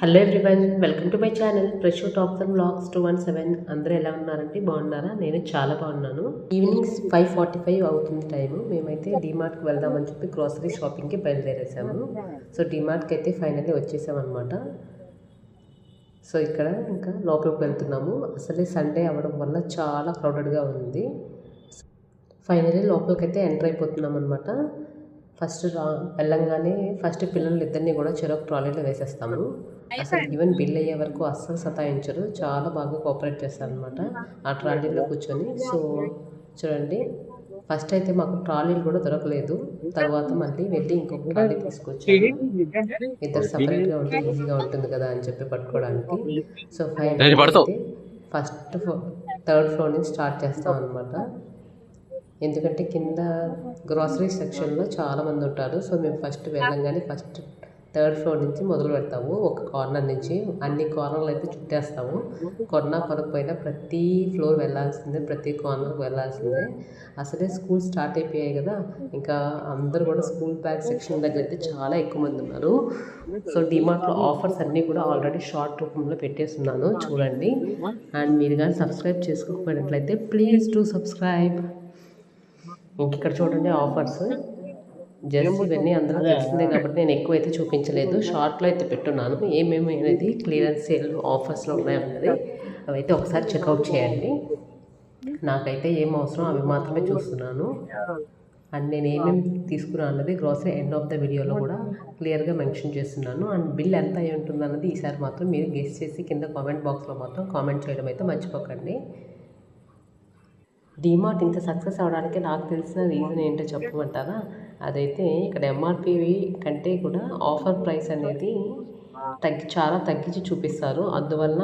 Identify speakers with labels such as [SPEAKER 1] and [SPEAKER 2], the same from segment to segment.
[SPEAKER 1] Hello everyone welcome to my channel fresh talks and blogs two one seven అందరూ ఎలా ఉన్నారంటే బాగున్నారా? నేను చాలా బాగున్నాను. ఈవినింగ్ ఫైవ్ ఫార్టీ ఫైవ్ అవుతుంది టైము మేమైతే డిమార్ట్కి వెళ్దామని చెప్పి గ్రోసరీ షాపింగ్కి బయలుదేరేసాము. సో డిమార్ట్కి అయితే ఫైనల్లీ వచ్చేసామన్నమాట అనమాట సో ఇక్కడ ఇంకా లోపలికి వెళ్తున్నాము. అసలే సండే అవ్వడం వల్ల చాలా క్రౌడెడ్గా ఉంది. ఫైనలీ లోపలికి అయితే ఎంటర్ అయిపోతున్నాం అనమాట ఫస్ట్ రా వెళ్ళంగానే ఫస్ట్ పిల్లలు ఇద్దరిని కూడా చెరొక ట్రాలీలో వేసేస్తాము. అసలు ఈవెన్ బిల్ అయ్యే వరకు అస్సలు సతాయించరు. చాలా బాగా కోఆపరేట్ చేస్తారనమాట ఆ ట్రాలీలో కూర్చొని. సో చూడండి. ఫస్ట్ అయితే మాకు ట్రాలీలు కూడా దొరకలేదు. తర్వాత మళ్ళీ వెళ్ళి ఇంకొక ట్రాలీ తీసుకొచ్చాము. ఇద్దరు సపరేట్గా ఉంటే ఈజీగా ఉంటుంది కదా అని చెప్పి పట్టుకోవడానికి. So final first third floor నుంచి స్టార్ట్ చేస్తాం అనమాట ఎందుకంటే కింద గ్రాసరీ సెక్షన్లో చాలామంది ఉంటారు. సో మేము ఫస్ట్ వెళ్ళంగానే ఫస్ట్ థర్డ్ ఫ్లోర్ నుంచి మొదలు పెడతాము. ఒక కార్నర్ నుంచి అన్ని కార్నర్లు అయితే చుట్టేస్తాము. కొన్నా కొనకపోయినా ప్రతి ఫ్లోర్ వెళ్ళాల్సిందే ప్రతి కార్నర్కి వెళ్ళాల్సిందే. అసలే స్కూల్ స్టార్ట్ అయిపోయాయి కదా. ఇంకా అందరూ కూడా స్కూల్ బ్యాగ్ సెక్షన్ దగ్గర అయితే చాలా ఎక్కువ మంది ఉన్నారు. సో డిమార్ట్లో ఆఫర్స్ అన్నీ కూడా ఆల్రెడీ షార్ట్ రూపంలో పెట్టేస్తున్నాను. చూడండి. అండ్ మీరు కానీ సబ్స్క్రైబ్ చేసుకోకపోయినట్లయితే ప్లీజ్ టు సబ్స్క్రైబ్ ఇంక ఇక్కడ చూడండి ఆఫర్స్. జస్ట్ ఇవన్నీ అందరూ తెలిసిందే కాబట్టి నేను ఎక్కువ అయితే చూపించలేదు. షార్ట్లో అయితే పెట్టున్నాను. ఏమేమి అనేది క్లియరెన్స్ సేల్ ఆఫర్స్లో ఉన్నాయన్నది అవైతే ఒకసారి చెక్అవుట్ చేయండి. నాకైతే ఏం అవసరం అవి మాత్రమే చూస్తున్నాను. అండ్ నేను ఏమేమి తీసుకున్నాను అన్నది గ్రాసరీ ఎండ్ ఆఫ్ ద వీడియోలో కూడా క్లియర్గా మెన్షన్ చేస్తున్నాను. అండ్ బిల్ ఎంత అయి ఉంటుంది అన్నది ఈసారి మాత్రం మీరు గెస్ట్ చేసి కింద కామెంట్ బాక్స్లో మాత్రం కామెంట్ చేయడం అయితే మర్చిపోకండి. డిమార్ట్ ఇంత సక్సెస్ అవడానికి నాకు తెలిసిన రీజన్ ఏంటో చెప్పమంటారా అదైతే ఇక్కడ ఎంఆర్పి కంటే కూడా ఆఫర్ ప్రైస్ అనేది తగ్గి చాలా తగ్గించి చూపిస్తారు. అందువల్ల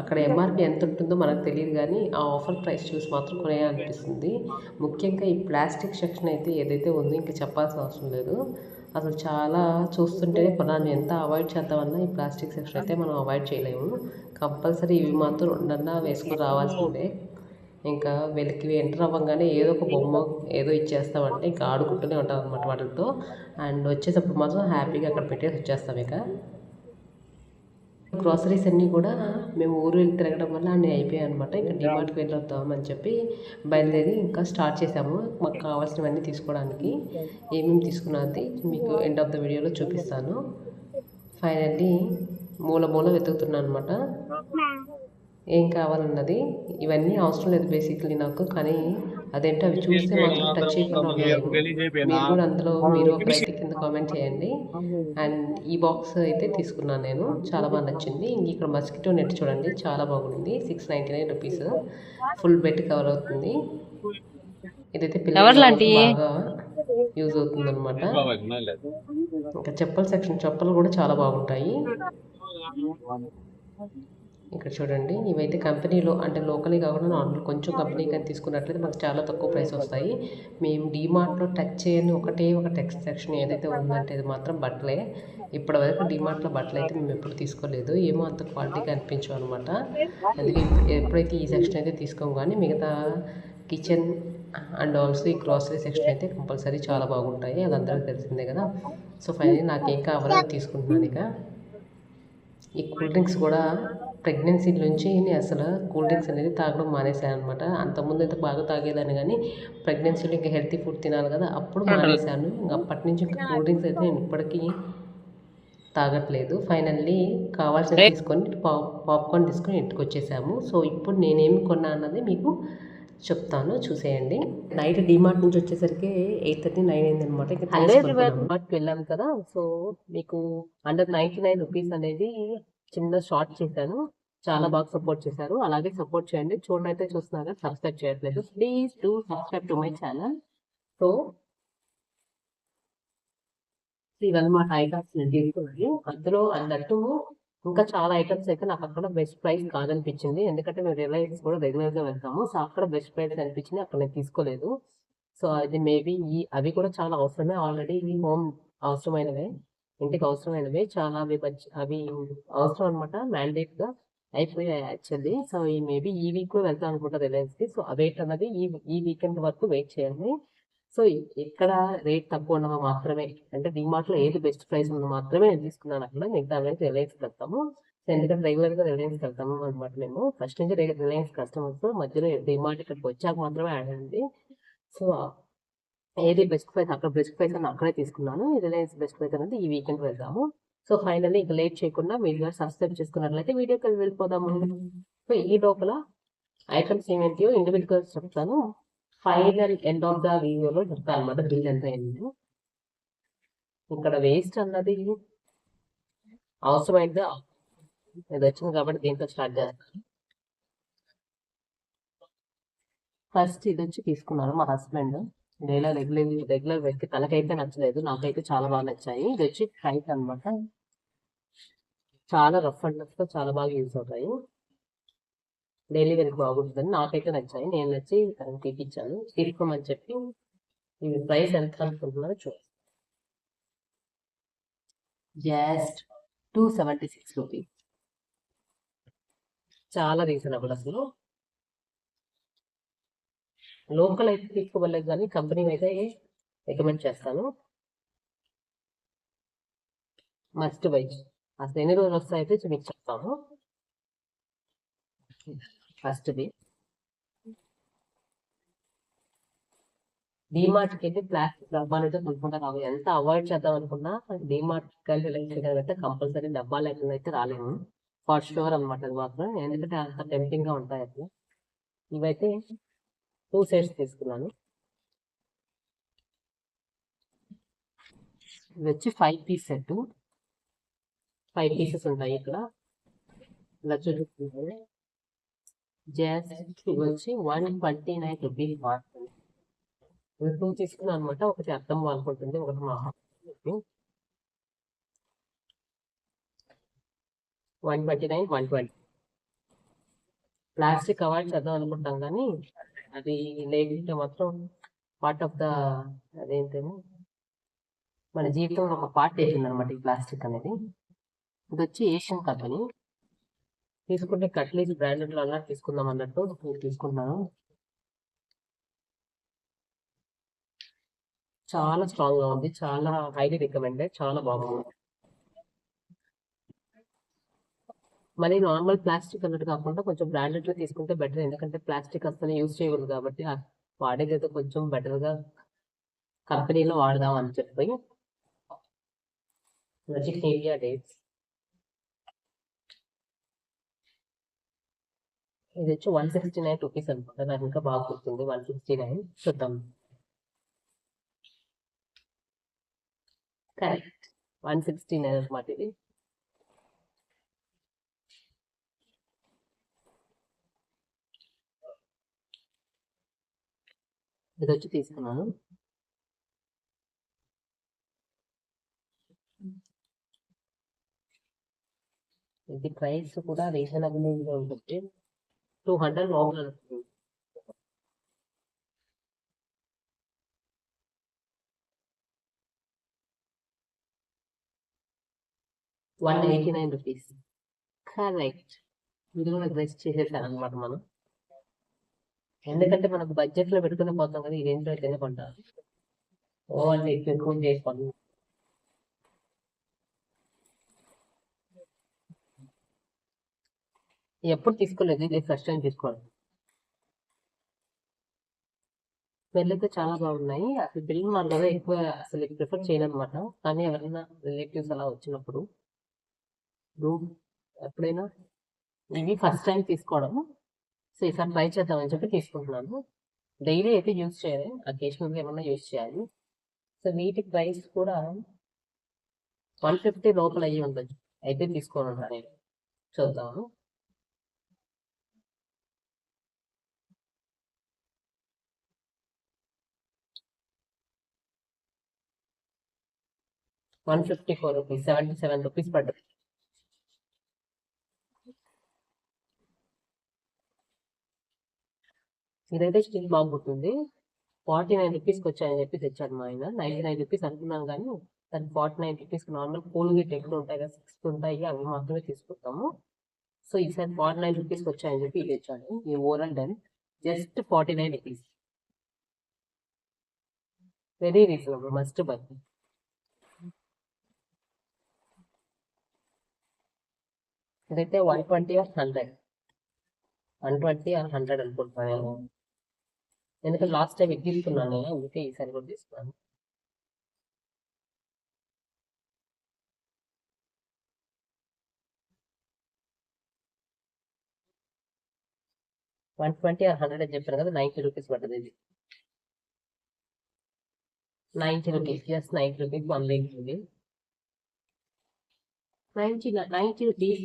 [SPEAKER 1] అక్కడ ఎంఆర్పి ఎంత ఉంటుందో మనకు తెలియదు కానీ ఆ ఆఫర్ ప్రైస్ చూసి మాత్రం కొనేయాలనిపిస్తుంది. ముఖ్యంగా ఈ ప్లాస్టిక్ సెక్షన్ అయితే ఏదైతే ఉందో ఇంకా చెప్పాల్సిన అవసరం లేదు. అసలు చాలా చూస్తుంటేనే కొనాలి. ఎంత అవాయిడ్ చేద్దామన్నా ఈ ప్లాస్టిక్ సెక్షన్ అయితే మనం అవాయిడ్ చేయలేము. కంపల్సరీ ఇవి మాత్రం రెండన్నా వేసుకుని రావాల్సిందే. ఇంకా వీళ్ళకి ఎంటర్ అవ్వగానే ఏదో ఒక బొమ్మ ఏదో ఇచ్చేస్తామంటే ఇంకా ఆడుకుంటూనే ఉంటాం అనమాట వాటితో. అండ్ వచ్చేటప్పుడు మాత్రం హ్యాపీగా అక్కడ పెట్టేసి వచ్చేస్తాం ఇక. గ్రాసరీస్ అన్నీ కూడా మేము ఊరు వెళ్ళి తిరగడం వల్ల అన్నీ అయిపోయాయి అనమాట ఇంకా డిమార్ట్కి వెళ్ళొద్దామని చెప్పి బయలుదేరి ఇంకా స్టార్ట్ చేసాము. మాకు కావాల్సినవన్నీ తీసుకోవడానికి. ఏమేమి తీసుకున్నది మీకు ఎండ్ ఆఫ్ ద వీడియోలో చూపిస్తాను. ఫైనల్లీ మూల మూల వెతుకుతున్నాను అనమాట ఏం కావాలన్నది ఇవన్నీ అవసరం లేదు బేసిక్లీ నాకు. కానీ అదేంటో అవి చూస్తే మాత్రం టచ్ చేయకుండా మీరు కూడా అందులో మీరు ఒక రైట్ కింద కామెంట్ చేయండి. అండ్ ఈ బాక్స్ అయితే తీసుకున్నాను నేను. చాలా బాగా నచ్చింది. ఇంక ఇక్కడ మస్కిటో నెట్ చూడండి. చాలా బాగుంది. Six ninety nine rupees full bed cover అవుతుంది. ఇదైతే పిల్లలకి బాగా యూజ్ అవుతుంది అనమాట ఇంకా చెప్పల సెక్షన్ చెప్పలు కూడా చాలా బాగుంటాయి. ఇక్కడ చూడండి. ఇవైతే కంపెనీలో అంటే లోకలీ కాకుండా నార్మల్ కొంచెం కంపెనీ కానీ తీసుకున్నట్లయితే మనకు చాలా తక్కువ ప్రైస్ వస్తాయి. మేము డీమార్ట్లో టచ్ చేయని ఒకటే ఒక టెక్స్ట్ సెక్షన్ ఏదైతే ఉందంటే ఇది మాత్రం బట్టలే. ఇప్పటి వరకు డీమార్ట్లో బట్టలు అయితే మేము ఎప్పుడు తీసుకోలేదు. ఏమో అంత క్వాలిటీగా అనిపించాం అనమాట అందుకే ఎప్పుడైతే ఈ సెక్షన్ అయితే తీసుకోము కానీ మిగతా కిచెన్ అండ్ ఆల్సో ఈ గ్రాసరీ సెక్షన్ అయితే కంపల్సరీ చాలా బాగుంటాయి. అది అందరికీ తెలిసిందే కదా. సో ఫైనల్లీ నాకేం కావాలో తీసుకుంటున్నాను ఇక. ఈ కూల్ డ్రింక్స్ కూడా ప్రెగ్నెన్సీ నుంచి నేను అసలు కూల్ డ్రింక్స్ అనేది తాగడం మానేశాను అనమాట అంతకుముందు అయితే బాగా తాగేదాన్ని కానీ ప్రెగ్నెన్సీలో ఇంకా హెల్తీ ఫుడ్ తినాలి కదా అప్పుడు మానేశాను. ఇంకా అప్పటి నుంచి ఇంకా కూల్ డ్రింక్స్ అయితే నేను ఇప్పటికీ తాగట్లేదు. ఫైనల్లీ కావాల్సిన తీసుకొని పాప్ పాప్కార్న్ తీసుకొని ఇంటికి వచ్చేసాము సో ఇప్పుడు నేనేమి కొన్నా అన్నది మీకు చెప్తాను. చూసేయండి. నైట్ డిమార్ట్ నుంచి వచ్చేసరికి ఎయిట్ థర్టీ నైన్ అయింది అనమాట డిమార్ట్కి వెళ్ళాం కదా. సో మీకు అండర్ నైంటీ నైన్ రూపీస్ అనేది చిన్న షార్ట్ చేశాను. చాలా బాగా సపోర్ట్ చేశారు. అలాగే సపోర్ట్ చేయండి. చూడండి అయితే చూస్తున్నారా సబ్స్క్రైబ్ చేయట్లేదు. Please to subscribe to my channel. So ఇవన్నమాట ఐటమ్స్ నేను తీసుకున్నాను అందులో అన్నట్టు ఇంకా చాలా ఐటమ్స్ అయితే నాకు అక్కడ బెస్ట్ ప్రైస్ కాదనిపించింది. ఎందుకంటే మేము రిలయన్స్ కూడా రెగ్యులర్గా వెళ్తాము. సో అక్కడ బెస్ట్ ప్రైస్ అనిపించింది. అక్కడ నేను తీసుకోలేదు. సో అది మేబీ ఈ అవి కూడా చాలా అవసరమే. ఆల్రెడీ హోమ్ అవసరమైనవే. ఇంటికి అవసరమైనవి. చాలా అవి మంచి అవి అవసరం అనమాట మ్యాండేట్గా అయిపోయాయి యాక్చువల్లీ. సో ఈ మేబీ ఈ వీక్ వెళ్తాం అనుకుంటా రిలయన్స్కి సో అవేట్ అన్నది ఈ ఈ వీకెండ్ వరకు వెయిట్ చేయండి. సో ఇక్కడ రేట్ తక్కువ ఉన్నవి మాత్రమే అంటే డిమార్ట్లో ఏది బెస్ట్ ప్రైస్ ఉందో మాత్రమే నేను తీసుకున్నాను అక్కడ. మిగతా అనేది రిలయన్స్ వెళ్తాము సో ఎందుకంటే రెగ్యులర్గా రిలయన్స్ వెళ్తాము అనమాట మేము. ఫస్ట్ నుంచి రిలయన్స్ కస్టమర్స్ మధ్యలో డిమార్ట్ ఇక్కడికి వచ్చాక మాత్రమే ఆడండి సో ఏది బెస్ట్ ప్రైస్ అక్కడ బెస్ట్ ప్రైస్ అని అక్కడే తీసుకున్నాను. రిలయన్స్ బెస్ట్ ప్రైస్ అనేది ఈ వీకెండ్ వెళ్తాము సో ఫైనల్లీ ఇంకా లేట్ చేయకుండా మీరు కూడా సబ్స్క్రైబ్ చేసుకున్నట్లయితే వీడియోకి వెళ్ళిపోదాము సో ఈ లోపల ఐటమ్స్ ఏమేంటియో ఇండివిజువల్స్ చెప్తాను. ఫైనల్ ఎండ్ ఆఫ్ ద వీడియోలో చెప్తాను అనమాట బిల్ ఎంత అయింది. ఇక్కడ వేస్ట్ అన్నది అవసరమైంది? ఇది వచ్చింది కాబట్టి దీంతో స్టార్ట్ చేస్తాను. ఫస్ట్ ఇది వచ్చి తీసుకున్నాను మా హస్బెండ్. డైలా రెగ్యులర్ రెగ్యులర్ వ్యక్తి తనకైతే నచ్చలేదు నాకైతే చాలా బాగా నచ్చాయి. ఇది వచ్చి టైట్ అన్నమాట. చాలా రఫ్ అండ్ టఫ్గా చాలా బాగా యూజ్ అవుతాయి. డైలీ వేర్కి బాగుంటుందని నాకైతే నచ్చాయి. నేను నచ్చి తనకి తీపిచ్చాను. తీసుకోమని చెప్పి ఇవి ప్రైస్ ఎంత అనుకుంటున్నారో చూడండి just two seventy six rupees చాలా రీజనబుల్ అసలు. లోకల్ అయితే తీసుకోవలేదు కానీ కంపెనీ అయితే రికమెండ్ చేస్తాను. మస్ట్ బై అసలు ఎన్ని రోజులు వస్తాయైతే అయితే మీకు చెప్తాము. ఫస్ట్ది. డిమార్ట్కి వెళ్ళి ప్లాస్టిక్ డబ్బాలు అయితే కొనుక్కుంటా రావు. ఎంత అవాయిడ్ చేద్దాం అనుకున్నా డిమార్ట్ కలిసి అయితే కంపల్సరీ డబ్బా లేకుండా అయితే రాలేము. ఫర్ షూర్ అనమాట అది మాత్రం. ఎందుకంటే అంత టెంప్టింగ్గా ఉంటాయి అట్లా ఇవైతే టూ సెట్స్ తీసుకున్నాను. ఇవి వచ్చి five piece set five pieces ఉంటాయి ఇక్కడ. ఇలా చూపిస్తుంది జస్ట్ వచ్చి వన్ ట్వంటీ నైన్ రూపీస్ పడుతుంది టూ తీసుకున్నాను అనమాట ఒకటి అర్థం అనుకుంటుంది ఒకటి మా one twenty nine one twenty. Plastic avoid చేద్దాం అనుకుంటాం కానీ అది లేకుంటే మాత్రం పార్ట్ ఆఫ్ ద అదేంటేమో మన జీవితంలో ఒక పార్ట్ అవుతుంది అనమాట ఈ ప్లాస్టిక్ అనేది. ఇది వచ్చి ఏషియన్ కంపెనీ. తీసుకుంటే కట్లీస్ బ్రాండెడ్లో అలా తీసుకుందాం అన్నట్టు నేను తీసుకున్నాను చాలా స్ట్రాంగ్గా ఉంది. చాలా హైలీ రికమెండెడ్. చాలా బాగుంది. మళ్ళీ నార్మల్ ప్లాస్టిక్ అన్నట్టు కాకుండా కొంచెం బ్రాండెడ్లో తీసుకుంటే బెటర్. ఎందుకంటే ప్లాస్టిక్ అసలు యూజ్ చేయకూడదు కాబట్టి వాడేదైతే కొంచెం బెటర్గా కంపెనీలో వాడదాం అని చెప్పి. నజిక్ ఇండియా డేట్స్ ఇది వచ్చి వన్ సిక్స్టీ నైన్ రూపీస్ అనుకుంటా. నాకు ఇంకా బాగా గుర్తుంది. వన్ సిక్స్టీ నైన్ చూద్దాం. కరెక్ట్ వన్ సిక్స్టీ నైన్ అనమాట ఇది. ఇది వచ్చి తీసుకున్నాను. ఇది ప్రైస్ కూడా రీజనబుల్ ఉంటుంది టూ హండ్రెడ్ ఉంటుంది. One eighty nine rupees correct ఇది కూడా రెస్ట్ చేసేసాను అనమాట మనం. ఎందుకంటే మనకు బడ్జెట్లో పెట్టుకుని పోతాం కదా ఈ రేంజ్లో అయితేనే కొంటాం ఓ అంటే ఎక్కువ ఎక్కువ చేసుకోండి ఎప్పుడు తీసుకోలేదు ఇది ఫస్ట్ టైం తీసుకోవడం. స్మెల్ అయితే చాలా బాగున్నాయి. అసలు బిల్ కదా ఎక్కువ అసలు ప్రిఫర్ చేయనమాట కానీ ఎవరైనా రిలేటివ్స్ అలా వచ్చినప్పుడు రూమ్ ఎప్పుడైనా ఇవి ఫస్ట్ టైం తీసుకోవడం. సో ఈసారి ట్రై చేద్దామని చెప్పి తీసుకుంటున్నాను. డైలీ అయితే యూజ్ చేయాలి అకేషనల్గా ఏమన్నా యూజ్ చేయాలి. సో వీటి ప్రైస్ కూడా వన్ ఫిఫ్టీ లోపల అయ్యి ఉంటుంది అయితే తీసుకోను నేను. చూద్దాము. One fifty four rupees seventy seven rupees పడ్డది. ఇదైతే స్టిల్ బాగుంటుంది ఫార్టీ నైన్ రూపీస్కి వచ్చాయని చెప్పి తెచ్చాను మా ఆయన. నైన్టీ నైన్ రూపీస్ అనుకున్నాను కానీ దాని ఫార్టీ నైన్ రూపీస్కి నార్మల్ కోల్గేట్ ఎక్కడ ఉంటాయి కదా సిక్స్ ఉంటాయి అవి మాత్రమే తీసుకుంటాము. సో ఈసారి ఫార్టీ నైన్ రూపీస్కి వచ్చాయని చెప్పి తెచ్చాను ఈ overall done just forty nine rupees.
[SPEAKER 2] Very reasonable must buy ఇదైతే one twenty or hundred one twenty or hundred అనుకుంటున్నాను నేను. ఎందుకంటే లాస్ట్ టైం ఎగ్గిస్తున్నాను తీసుకున్నాను నేను అందుకే ఈసారి కూడా తీసుకున్నాను. వన్ ట్వంటీ ఆర్ హండ్రెడ్ అని చెప్పాను కదా నైంటీ రూపీస్ పడుతుంది ఇది. Ninety rupees just ninety rupees one leg ఉంది నైంటీ నైంటీ రూపీస్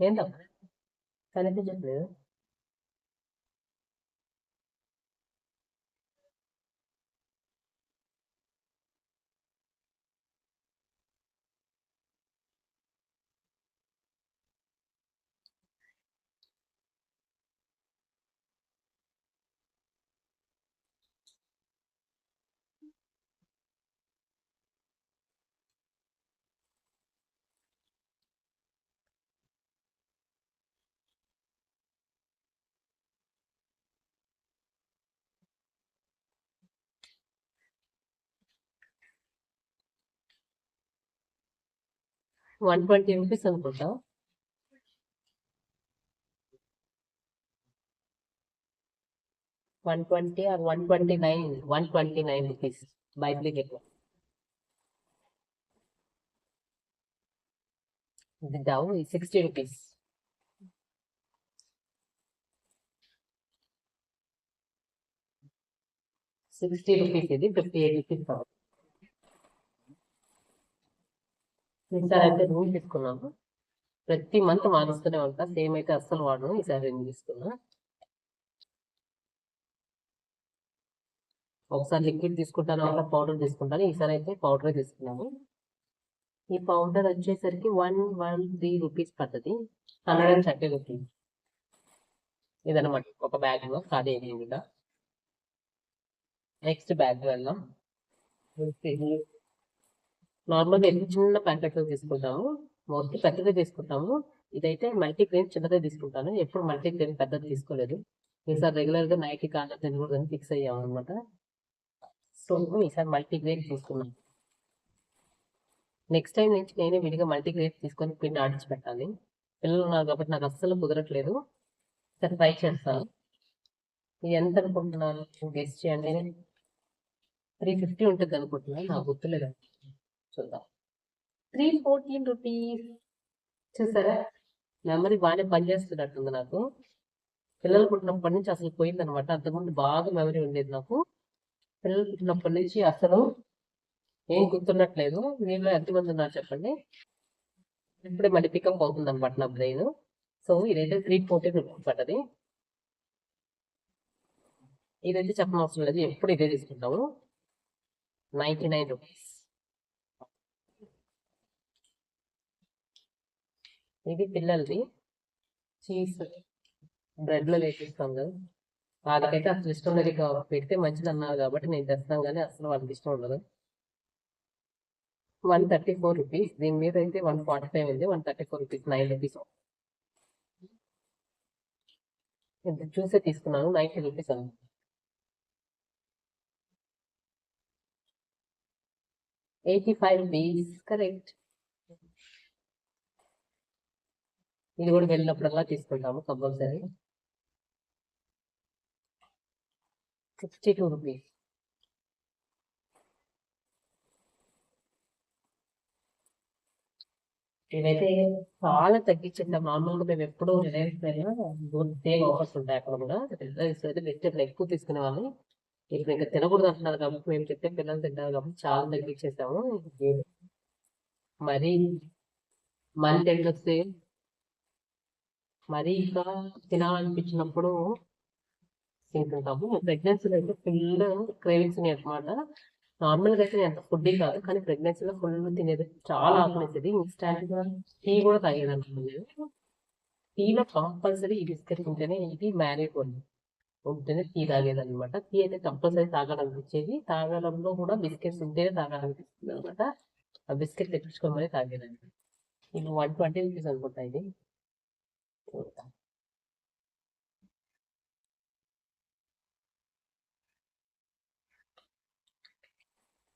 [SPEAKER 2] ఏంటమ్మా తనకి చెప్పలేదు వన్ ట్వంటీ రూపీస్ అనుకుంటా one twenty or one twenty nine one twenty nine rupees బైబ్లిక్ ఎక్కువ ఇది down sixty rupees sixty rupees ఇది ఫిఫ్టీ ఎయిట్ రూపీస్ కావాలి ఈసారి అయితే రూమ్ తీసుకున్నాను. ప్రతి మంత్ మారుస్తూనే ఉంటా. సేమ్ అయితే అస్సలు వాడను. ఈసారి రూమ్ తీసుకున్నా. ఒకసారి లిక్విడ్ తీసుకుంటాను ఒకసారి పౌడర్ తీసుకుంటాను. ఈసారి అయితే పౌడర్ తీసుకున్నాను. ఈ పౌడర్ వచ్చేసరికి వన్ వన్ త్రీ రూపీస్ పడుతుంది. Hundred and thirty rupees. ఇదనమాట ఒక బ్యాగ్లో ఖాళీ అయింది నెక్స్ట్ బ్యాగ్ వెళ్దాం. నార్మల్గా ఎన్ని చిన్న ప్యాకెట్లు తీసుకుంటాము మోస్ట్లీ పెద్దదే తీసుకుంటాము. ఇదైతే మల్టీ గ్రెయిన్ చిన్నదే తీసుకుంటాను. ఎప్పుడు మల్టీ గ్రెయిన్ పెద్దది తీసుకోలేదు. ఈసారి రెగ్యులర్గా నైట్ కాళ్ళ తినకూడదని ఫిక్స్ అయ్యాము అనమాట సో ఈసారి మల్టీ గ్రెయిన్ తీసుకున్నాను. నెక్స్ట్ టైం నుంచి నేనే విడిగా మల్టీ గ్రెయిన్ తీసుకొని పిండి ఆడించి పెట్టాలి. పిల్లలు ఉన్నారు కాబట్టి నాకు అస్సలు కుదరట్లేదు. సరే ట్రై చేస్తాను ఇది ఎంత అనుకుంటున్నాను? గెస్ట్ చేయండి. త్రీ ఫిఫ్టీ ఉంటుంది అనుకుంటున్నాను నాకు గుర్తులేదు. చూద్దాం త్రీ ఫోర్టీన్ రూపీస్ చూసారా? మెమరీ బాగానే పనిచేస్తున్నట్టుంది నాకు. పిల్లలు పుట్టినప్పటి నుంచి అసలు పోయిందనమాట. అంతకుముందు బాగా మెమరీ ఉండేది నాకు. పిల్లలు పుట్టినప్పటి నుంచి అసలు ఏం గుర్తున్నట్లేదు మీలో ఎంతమంది ఉన్నారు చెప్పండి? ఇప్పుడే మళ్ళీ పికప్ అవుతుంది అనమాట నా బ్రెయిన్ సో ఇదైతే త్రీ ఫోర్టీన్ రూపీస్ పడ్డది ఇదైతే చెప్పనవసరం లేదు. ఎప్పుడు ఇదే తీసుకుంటాము నైంటీ నైన్ రూపీస్ ఇది పిల్లలది. చీజ్ బ్రెడ్లో వేసిస్తాం కదా. వాళ్ళకైతే అసలు ఇష్టం లేదు పెడితే మంచిది అన్నారు కాబట్టి నేను తెస్తాం కానీ అసలు వాళ్ళకి ఇష్టం ఉండదు. One thirty four rupees. దీని మీద అయితే వన్ ఫార్టీ ఫైవ్ ఉంది. One thirty four rupees. Nine rupees. చూసే తీసుకున్నాను. నైన్టీ రూపీస్ అన్న. Eighty five rupees. కరెక్ట్. ఇది కూడా వెళ్ళినప్పుడల్లా తీసుకుంటాము కంపల్సరీ. సిక్స్టీ టూ రూపీస్ ఇదైతే చాలా తగ్గించింది మామూలుగా మేము ఎప్పుడూ సేమ్ ఆఫర్స్ ఉంటాయి అక్కడ కూడా. రిలయన్స్ అయితే వెజిటేబుల్ ఎక్కువ తీసుకునే వాళ్ళు. ఇప్పుడు ఇంకా తినకూడదు అంటున్నారు కాబట్టి మేము చెప్తే పిల్లలు తింటారు కాబట్టి చాలా తగ్గించేసాము. మరి మంత్ ఎండ్ వస్తే
[SPEAKER 1] మరి ఇంకా తినాలనిపించినప్పుడు తింటుంటాము. ప్రెగ్నెన్సీలో అయితే ఫుల్ క్రేవింగ్స్ ఉన్నాయి అనమాట నార్మల్గా అయితే నేను అంత ఫుడ్ కాదు కానీ ప్రెగ్నెన్సీలో ఫుల్ తినేది చాలా ఆకలిసేది. ఇన్స్టాంట్గా టీ కూడా తాగేది అనుకున్నాను నేను. టీలో కంపల్సరీ ఈ బిస్కెట్ ఉంటేనే ఇది మ్యారేజ్ ఉంది ఉంటేనే టీ తాగేది అనమాట టీ అయితే కంపల్సరీ తాగాలనిపించేది. తాగడంలో కూడా బిస్కెట్స్ ఉంటేనే తాగాలనిపిస్తుంది అనమాట ఆ బిస్కెట్ తెప్పించుకోమని తాగేదండి ఇది వన్ ట్వంటీ రూపీస్ అనుకుంటా ఇది. చూద్దాం.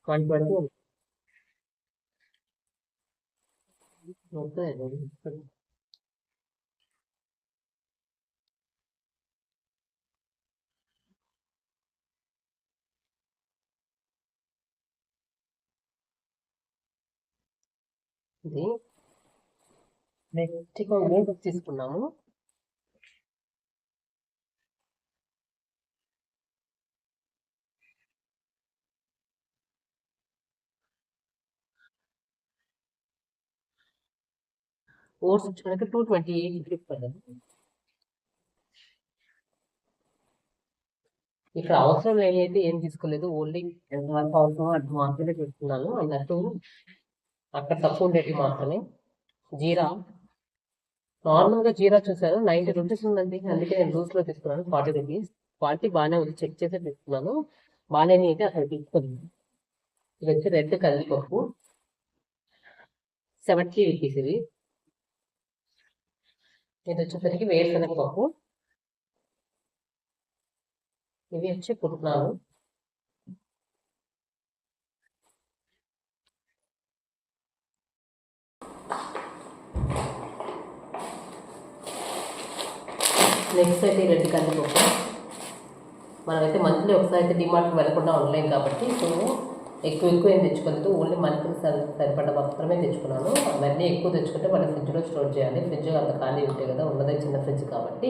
[SPEAKER 1] వన్ ట్వంటీ ఇది నెక్స్ట్ మూడు తీసుకున్నాము. ఓట్స్ వచ్చేసరికి టూ ట్వంటీ ఎయిట్ రూపీస్ పడ్డది ఇక్కడ అవసరం లేని అయితే ఏం తీసుకోలేదు ఓన్లీ ఎంత అవసరం అది మాత్రమే తీసుకున్నాను అన్నట్టు అక్కడ తక్కువ ఉండేవి మాత్రమే. జీరా నార్మల్గా జీరా చూసాను నైన్టీ రూపీస్ ఉందండి. అందుకే నేను లూస్లో తీసుకున్నాను. Forty rupees. క్వాలిటీ బాగానే ఉంది. చెక్ చేసి తీసుకున్నాను. బాగానే అయితే అసలు తీసుకున్నాను ఇది వచ్చి రెడ్ కందిపప్పు సెవెంటీ రూపీస్ ఇది. ఇది వచ్చేసరికి వేరుశనగ పప్పు. ఇవి వచ్చి పుట్నాలు నెక్స్ట్ అయితే రెడ్ కందిపప్పు మనమైతే మంత్లీ ఒకసారి అయితే డిమార్ట్కి వెళ్ళకుండా ఉండలేం కాబట్టి సో ఎక్కువ ఎక్కువ ఏం తెచ్చుకోలేదు ఓన్లీ మంత్కి సరి సరిపడ మాత్రమే తెచ్చుకున్నాను. అవన్నీ ఎక్కువ తెచ్చుకుంటే మనం ఫ్రిడ్జ్లో స్టోర్ చేయాలి. ఫ్రిడ్జ్ అంత ఖాళీ ఉంటాయి కదా ఉన్నదే చిన్న ఫ్రిడ్జ్ కాబట్టి.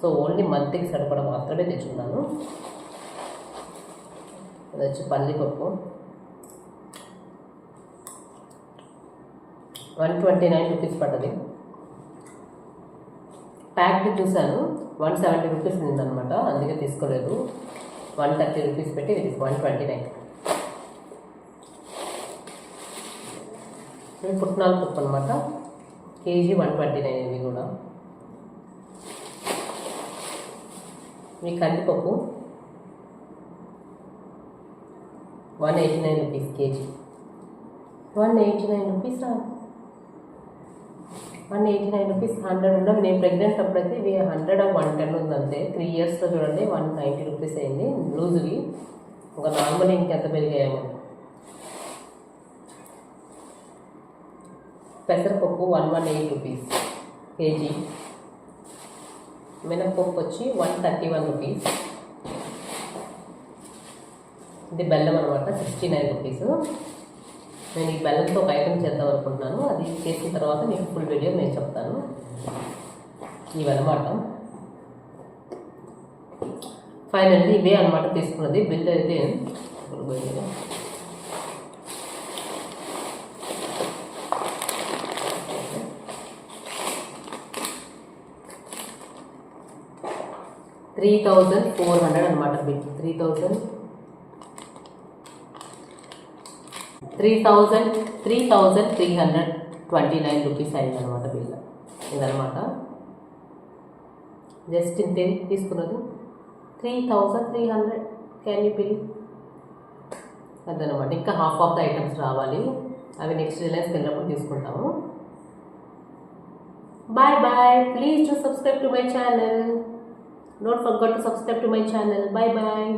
[SPEAKER 1] సో ఓన్లీ మంత్కి సరిపడ మాత్రమే తెచ్చుకున్నాను. అది వచ్చి పల్లిపప్పు. వన్ ట్వంటీ నైన్ రూపీస్ పడ్డది ప్యాక్డ్ చూసాను వన్ సెవెంటీ రూపీస్ ఉందన్నమాట అందుకే తీసుకోలేదు. వన్ థర్టీ రూపీస్ పెట్టి ఇది వన్ ట్వంటీ నైన్. ఇవి పుట్నాల పప్పు అనమాట కేజీ వన్ ట్వంటీ నైన్ ఇవి కూడా. మీ కందిపప్పు. One eighty nine rupees KG. One eighty nine rupees one eighty nine rupees hundred ఉండవు నేను ప్రెగ్నెంట్ అప్పుడైతే ఇవి హండ్రెడ్ వన్ టెన్ ఉందంతే. త్రీ ఇయర్స్లో చూడండి వన్ నైంటీ రూపీస్ అయింది. లూజ్వి. ఒక నార్మల్ ఇంకెంత పెరిగాయేమో. పెసరపప్పు one one eight rupees KG. మినప్పప్పు వచ్చి వన్ థర్టీ వన్ రూపీస్. ఇది బెల్లం అనమాట సిక్స్టీ నైన్ రూపీస్. నేను ఈ బెల్లంతో ఒక ఐటమ్ చేద్దాం అనుకుంటున్నాను. అది చేసిన తర్వాత మీకు ఫుల్ వీడియో నేను చెప్తాను. ఇవన్నమాట. ఫైనల్లీ ఇవే అనమాట తీసుకున్నది. బిల్ అయితే త్రీ థౌజండ్ ఫోర్ హండ్రెడ్ అనమాట bill three thousand three thousand three thousand three hundred twenty nine rupees అయిందనమాట బిల్. ఇదనమాట జస్ట్ ఇంతే తీసుకున్నది? Three thousand three hundred can you bill అదనమాట ఇంకా హాఫ్ ఆఫ్ ద ఐటమ్స్ రావాలి. అవి నెక్స్ట్ రిలయన్స్ వెళ్ళినప్పుడు తీసుకుంటాము. Bye bye please to subscribe to my channel don't forget to subscribe to my channel bye bye